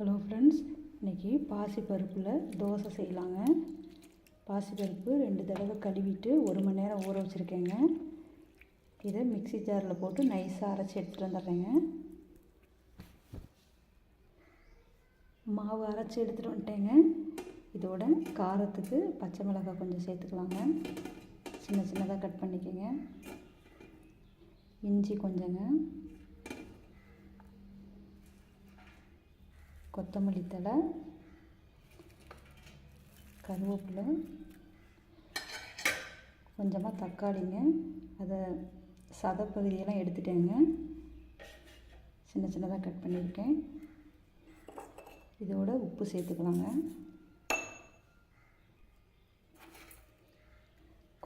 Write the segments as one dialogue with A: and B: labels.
A: Hello friends இன்றைக்கி பாசிப்பருப்பில் தோசை செய்யலாங்க. பாசிப்பருப்பு ரெண்டு தடவை கழுவிட்டு ஒரு மணி நேரம் ஊற வச்சுருக்கேங்க. இதை மிக்ஸி ஜாரில் போட்டு நைஸாக அரைச்சி எடுத்துகிட்டு வந்துடுறேங்க. மாவு அரைச்சி எடுத்துகிட்டு வந்துட்டேங்க. இதோட காரத்துக்கு பச்சை மிளகாய் கொஞ்சம் சேர்த்துக்கலாங்க. சின்ன சின்னதாக கட் பண்ணிக்கோங்க. இஞ்சி கொஞ்சங்க. கொத்தமல்லி தழை கருவேப்பிலை கொஞ்சமாக தக்காளிங்க. அதை சதப்பகுதியெல்லாம் எடுத்துட்டேங்க. சின்ன சின்னதாக கட் பண்ணியிருக்கேன். இதோட உப்பு சேர்த்துக்கலாங்க.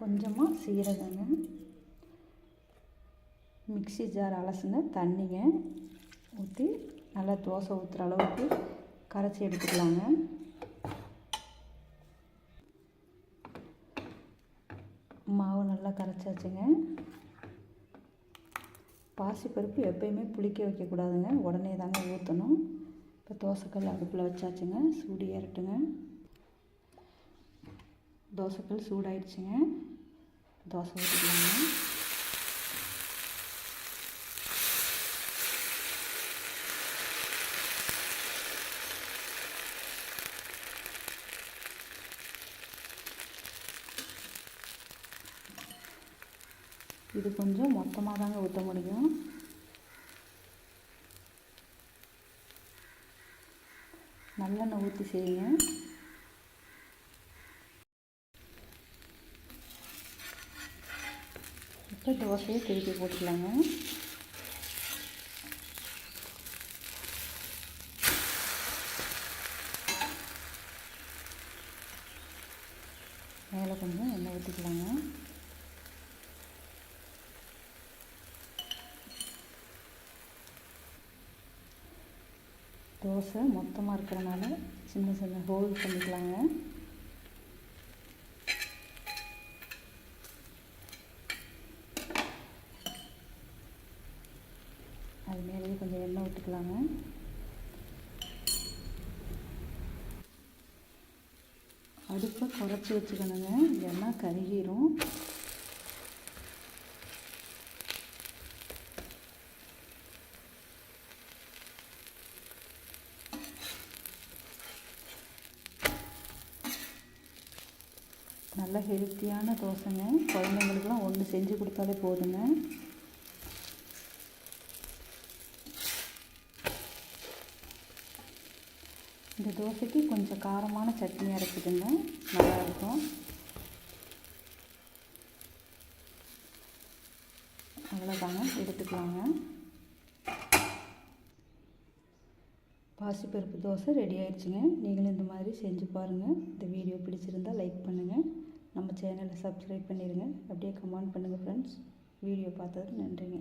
A: கொஞ்சமாக சீரகங்க. மிக்ஸி ஜார் அலசின தண்ணிங்க ஊற்றி நல்லா தோசை ஊற்றுற அளவுக்கு கரைச்சி எடுத்துக்கலாங்க. மாவு நல்லா கரைச்சாச்சுங்க. பாசிப்பருப்பு எப்பயுமே புளிக்க வைக்கக்கூடாதுங்க. உடனே தாங்க ஊற்றணும் இப்போ தோசைக்கல் அடுப்பில் வச்சாச்சுங்க. சூடு ஏறட்டுங்க. தோசைக்கல் சூடாயிடுச்சுங்க. தோசை ஊற்றிக்கலாங்க இது கொஞ்சம் மொத்தமாக தாங்க ஊற்ற முடியும். நல்லெண்ணெய் ஊற்றி செய்யுங்க. இப்போ தோசையை திருப்பி போட்டுக்கலாங்க. மேலே கொஞ்சம் எண்ணெய் ஊற்றிக்கலாங்க தோசை மொத்தமாக இருக்கிறனால சின்ன சின்ன ஹோல் பண்ணிக்கலாங்க. அது மேலேயே கொஞ்சம் எண்ணெய் விட்டுக்கலாங்க அடுப்பை குறைச்சி வச்சுக்கணுங்க. எண்ணெய் கருகிரும். நல்ல ஹெல்த்தியான தோசைங்க. குழந்தைங்களுக்குலாம் ஒன்று செஞ்சு கொடுத்தாலே போதுங்க. இந்த தோசைக்கு கொஞ்சம் காரமான சட்னி அரைச்சிடுங்க நல்லாயிருக்கும் அவ்வளோதாங்க எடுத்துக்கலாங்க. பாசிப்பருப்பு தோசை ரெடி ஆயிடுச்சுங்க. நீங்களும் இந்த மாதிரி செஞ்சு பாருங்கள் இந்த வீடியோ பிடிச்சிருந்தால் லைக் பண்ணுங்கள் நம்ம சேனலை சப்ஸ்கிரைப் பண்ணிடுங்க அப்படியே கமெண்ட் பண்ணுங்கள் ஃப்ரெண்ட்ஸ் வீடியோ பார்த்ததுக்கு நன்றிங்க.